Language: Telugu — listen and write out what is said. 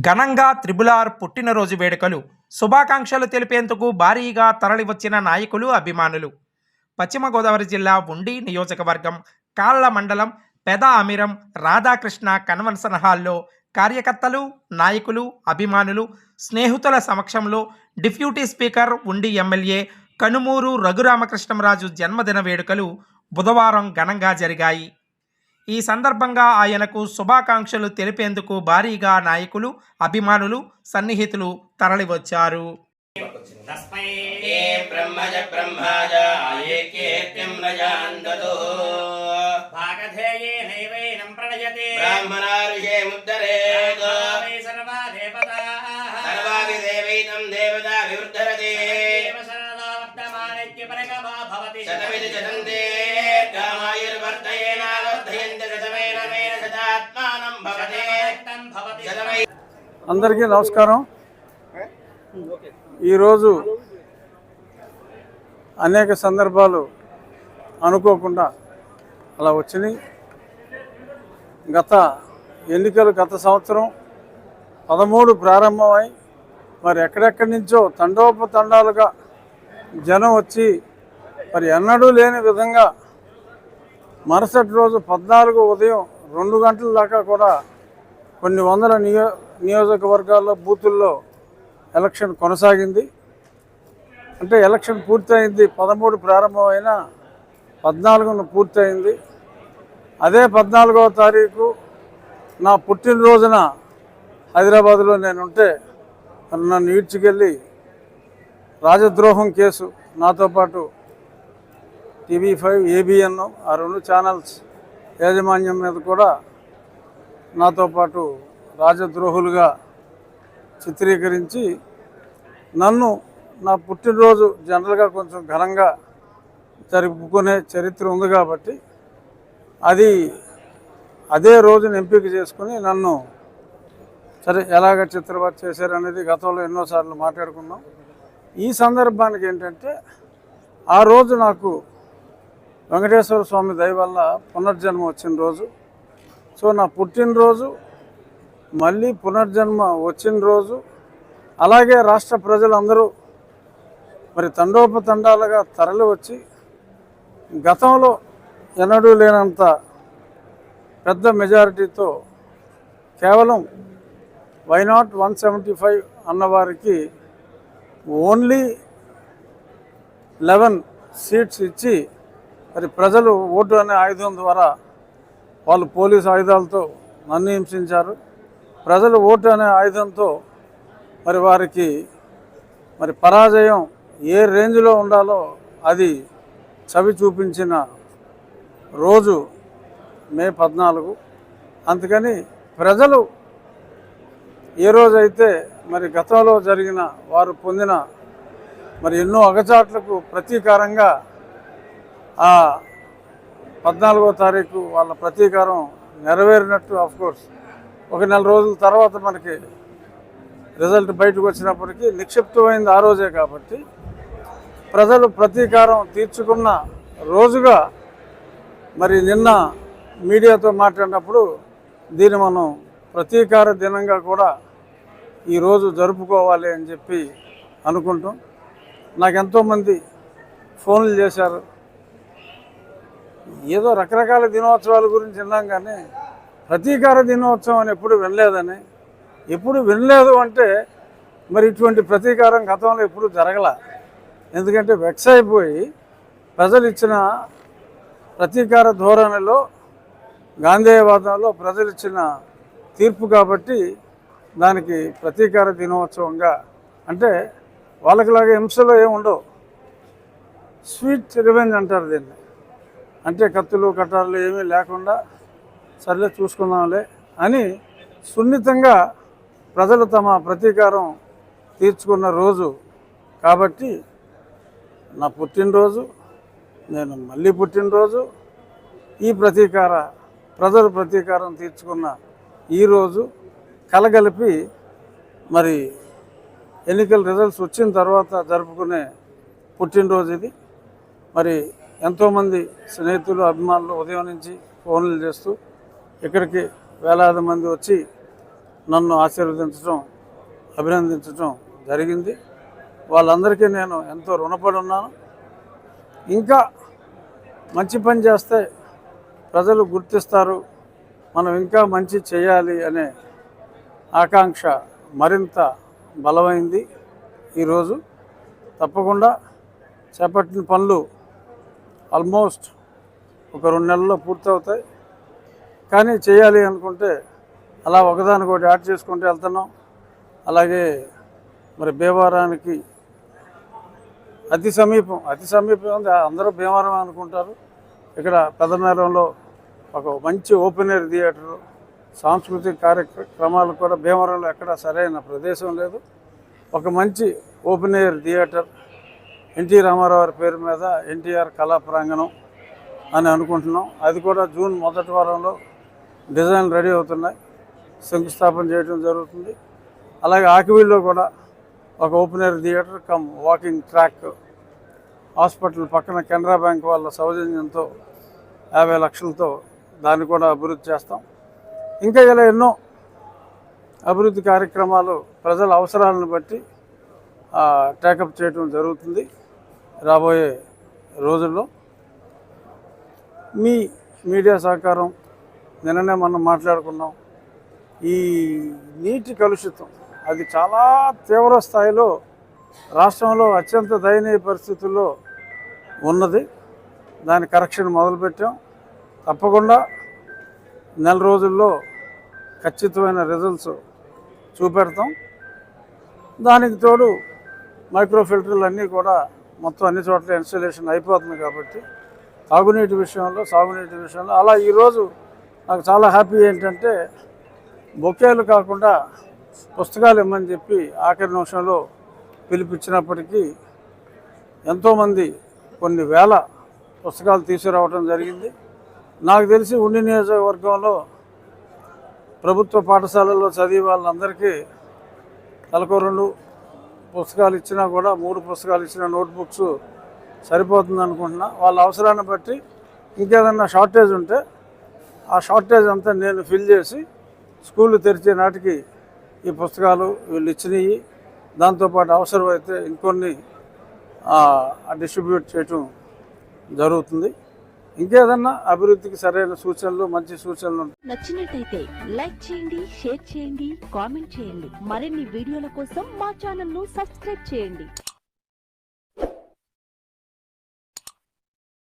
ఘనంగా త్రిబులార్ పుట్టినరోజు వేడుకలు. శుభాకాంక్షలు తెలిపేందుకు భారీగా తరలివచ్చిన నాయకులు అభిమానులు. పశ్చిమ గోదావరి జిల్లా ఉండి నియోజకవర్గం కాళ్ళ మండలం పెద అమిరం రాధాకృష్ణ కన్వెన్షన్ హాల్లో కార్యకర్తలు నాయకులు అభిమానులు స్నేహితుల సమక్షంలో డిప్యూటీ స్పీకర్ ఉండి ఎమ్మెల్యే కనుమూరు రఘురామకృష్ణంరాజు జన్మదిన వేడుకలు బుధవారం ఘనంగా జరిగాయి. ఈ సందర్భంగా ఆయనకు శుభాకాంక్షలు తెలిపేందుకు భారీగా నాయకులు అభిమానులు సన్నిహితులు తరలివచ్చారు. वर्तमानेत्यपरगमा भवति शतमिति शतन्ते कामायुर्वर्धयेनावर्धयन्ति शतमेन मेन शतात्मानं भवते शतमेकं भवति शतमै అందరికీ నమస్కారం ఈరోజు అనేక సందర్భాలు అనుకోకుండా అలా వచ్చినాయి గత ఎన్నికలు గత సంవత్సరం పదమూడు ప్రారంభమై మరి ఎక్కడెక్కడి నుంచో తండోపతండాలుగా జనం వచ్చి మరి ఎన్నడూ లేని విధంగా మరుసటి రోజు పద్నాలుగు ఉదయం రెండు గంటల దాకా కూడా కొన్ని వందల నియో నియోజకవర్గాల్లో బూతుల్లో ఎలక్షన్ కొనసాగింది. అంటే ఎలక్షన్ పూర్తయింది పదమూడు ప్రారంభమైన పద్నాలుగున పూర్తయింది. అదే పద్నాలుగవ తారీఖు నా పుట్టినరోజున హైదరాబాద్లో నేను ఉంటే నన్ను ఈడ్చుకెళ్ళి రాజద్రోహం కేసు నాతో పాటు టీవీ ఫైవ్ ఏబిఎన్ ఆ రెండు ఛానల్స్ యాజమాన్యం మీద కూడా నాతో పాటు రాజద్రోహులుగా చిత్రీకరించి నన్ను నా పుట్టినరోజు జనరల్గా కొంచెం ఘనంగా జరుపుకునే చరిత్ర ఉంది కాబట్టి అది అదే రోజున ఎంపిక చేసుకుని నన్ను సరే ఎలాగ చిత్రవత్ చేశారనేది గతంలో ఎన్నోసార్లు మాట్లాడుకున్నాం. ఈ సందర్భానికి ఏంటంటే ఆ రోజు నాకు వెంకటేశ్వర స్వామి దయ వల్ల పునర్జన్మ వచ్చిన రోజు. సో నా పుట్టినరోజు మళ్ళీ పునర్జన్మ వచ్చిన రోజు. అలాగే రాష్ట్ర ప్రజలందరూ మరి తండోపతండాలుగా తరలి వచ్చి గతంలో ఎన్నడూ లేనంత పెద్ద మెజారిటీతో కేవలం why not one seventy five అన్నవారికి only eleven seats ఇచ్చి మరి ప్రజలు ఓటు అనే ఆయుధం ద్వారా వాళ్ళు పోలీసు ఆయుధాలతో నన్ను హింసించారు. ప్రజలు ఓటు అనే ఆయుధంతో మరి వారికి మరి పరాజయం ఏ రేంజ్లో ఉండాలో అది చవి చూపించిన రోజు మే పద్నాలుగు. అందుకని ప్రజలు ఏ రోజైతే మరి గతంలో జరిగిన వారు పొందిన మరి ఎన్నో అగచాట్లకు ప్రతీకారంగా ఆ పద్నాలుగో తారీఖు వాళ్ళ ప్రతీకారం నెరవేరినట్టు కోర్స్ ఒక నెల రోజుల తర్వాత మనకి రిజల్ట్ బయటకు వచ్చినప్పటికీ నిక్షిప్తమైంది ఆ రోజే కాబట్టి ప్రజలు ప్రతీకారం తీర్చుకున్న రోజుగా మరి నిన్న మీడియాతో మాట్లాడినప్పుడు దీన్ని మనం ప్రతీకార దినంగా కూడా ఈరోజు జరుపుకోవాలి అని చెప్పి అనుకుంటాం నాకు ఎంతోమంది ఫోన్లు చేశారు. ఏదో రకరకాల దినోత్సవాల గురించి విన్నాం కానీ ప్రతీకార దినోత్సవం అని ఎప్పుడు వినలేదని. ఎప్పుడు వినలేదు అంటే మరి ఇటువంటి ప్రతీకారం గతంలో ఎప్పుడు జరగల. ఎందుకంటే వెక్స్ అయిపోయి ప్రజలు ఇచ్చిన ప్రతీకార ధోరణిలో గాంధేయవాదంలో ప్రజలు ఇచ్చిన తీర్పు కాబట్టి దానికి ప్రతీకార దినోత్సవంగా అంటే వాళ్ళకిలాగా హింసలో ఏమి ఉండవు. స్వీట్ రివెంజ్ అంటారు దీన్ని. అంటే కత్తులు కట్టాలు ఏమీ లేకుండా సర్లే చూసుకుందాంలే అని సున్నితంగా ప్రజలు తమ ప్రతీకారం తీర్చుకున్న రోజు. కాబట్టి నా పుట్టినరోజు నేను మళ్ళీ పుట్టినరోజు ఈ ప్రతీకార ప్రజలు ప్రతీకారం తీర్చుకున్న ఈరోజు కలగలిపి మరి ఎన్నికల రిజల్ట్స్ వచ్చిన తర్వాత జరుపుకునే పుట్టినరోజు ఇది. మరి ఎంతోమంది స్నేహితులు అభిమానులు ఉదయం నుంచి ఫోన్లు చేస్తూ ఇక్కడికి వేలాది మంది వచ్చి నన్ను ఆశీర్వదించడం అభినందించడం జరిగింది. వాళ్ళందరికీ నేను ఎంతో రుణపడి ఉన్నాను ఇంకా మంచి పని చేస్తే ప్రజలు గుర్తిస్తారు. మనం ఇంకా మంచి చేయాలి అనే ఆకాంక్ష మరింత బలమైంది ఈరోజు. తప్పకుండా చేపట్టిన పనులు ఆల్మోస్ట్ ఒక రెండు నెలల్లో పూర్తవుతాయి. కానీ చేయాలి అనుకుంటే అలా ఒకదానికొకటి యాడ్ చేసుకుంటూ వెళ్తున్నాం. అలాగే మరి భీమవరానికి అతి సమీపం అతి సమీపం ఉంది అందరూ భీమవరం అనుకుంటారు. ఇక్కడ పెదమేరంలో ఒక మంచి ఓపెన్ ఎయిర్ థియేటర్ సాంస్కృతిక కార్యక్రమాలు కూడా భీమవరంలో ఎక్కడ సరైన ప్రదేశం లేదు. ఒక మంచి open air theatre NT Ramarao గారి పేరు మీద ఎన్టీఆర్ కళా ప్రాంగణం అని అనుకుంటున్నాం. అది కూడా జూన్ మొదటి వారంలో డిజైన్ రెడీ అవుతున్నాయి. శంకుస్థాపన చేయడం జరుగుతుంది. అలాగే ఆకివీల్లో కూడా ఒక open air theatre cum walking track hospital పక్కన కెనరా బ్యాంక్ వాళ్ళ సౌజన్యంతో యాభై లక్షలతో దాన్ని కూడా అభివృద్ధి చేస్తాం. ఇంకా ఇలా ఎన్నో అభివృద్ధి కార్యక్రమాలు ప్రజల అవసరాలను బట్టి టేకప్ చేయడం జరుగుతుంది. రాబోయే రోజుల్లో మీ మీడియా సహకారం నిన్ననే మనం మాట్లాడుకున్నాం. ఈ నీటి కలుషితం అది చాలా తీవ్ర స్థాయిలో రాష్ట్రంలో అత్యంత దయనీయ పరిస్థితుల్లో ఉన్నది. దాని కరెక్షన్ మొదలుపెట్టాం. తప్పకుండా నెల రోజుల్లో ఖచ్చితమైన రిజల్ట్స్ చూపెడతాం. దానికి తోడు మైక్రో ఫిల్టర్లు అన్నీ కూడా మొత్తం అన్ని చోట్ల ఇన్స్టలేషన్ అయిపోతుంది కాబట్టి తాగునీటి విషయంలో సాగునీటి విషయంలో. అలా ఈరోజు నాకు చాలా హ్యాపీ ఏంటంటే బొకేలు కాకుండా పుస్తకాలు ఇమ్మని చెప్పి ఆఖరి నిమిషంలో పిలిపించినప్పటికీ ఎంతోమంది కొన్ని వేల పుస్తకాలు తీసుకురావడం జరిగింది. నాకు తెలిసి ఉండి నియోజకవర్గంలో ప్రభుత్వ పాఠశాలల్లో చదివే వాళ్ళందరికీ తలకు పుస్తకాలు ఇచ్చినా కూడా మూడు పుస్తకాలు ఇచ్చిన నోట్బుక్స్ సరిపోతుంది అనుకుంటున్నా. వాళ్ళ అవసరాన్ని బట్టి ఇంకేదన్నా షార్టేజ్ ఉంటే ఆ షార్టేజ్ అంతా నేను ఫిల్ చేసి స్కూళ్ళు తెరిచే నాటికి ఈ పుస్తకాలు వీళ్ళు ఇచ్చినవి. దాంతోపాటు అవసరమైతే ఇంకొన్ని డిస్ట్రిబ్యూట్ చేయటం జరుగుతుంది. ఇంకేదన్నా అభివృద్ధికి సరైన సూచనలు మంచి సూచనలు నచ్చినట్టయితే లైక్ చేయండి షేర్ చేయండి కామెంట్ చేయండి. మరిన్ని వీడియోల కోసం మా ఛానల్ను సబ్స్క్రైబ్ చేయండి.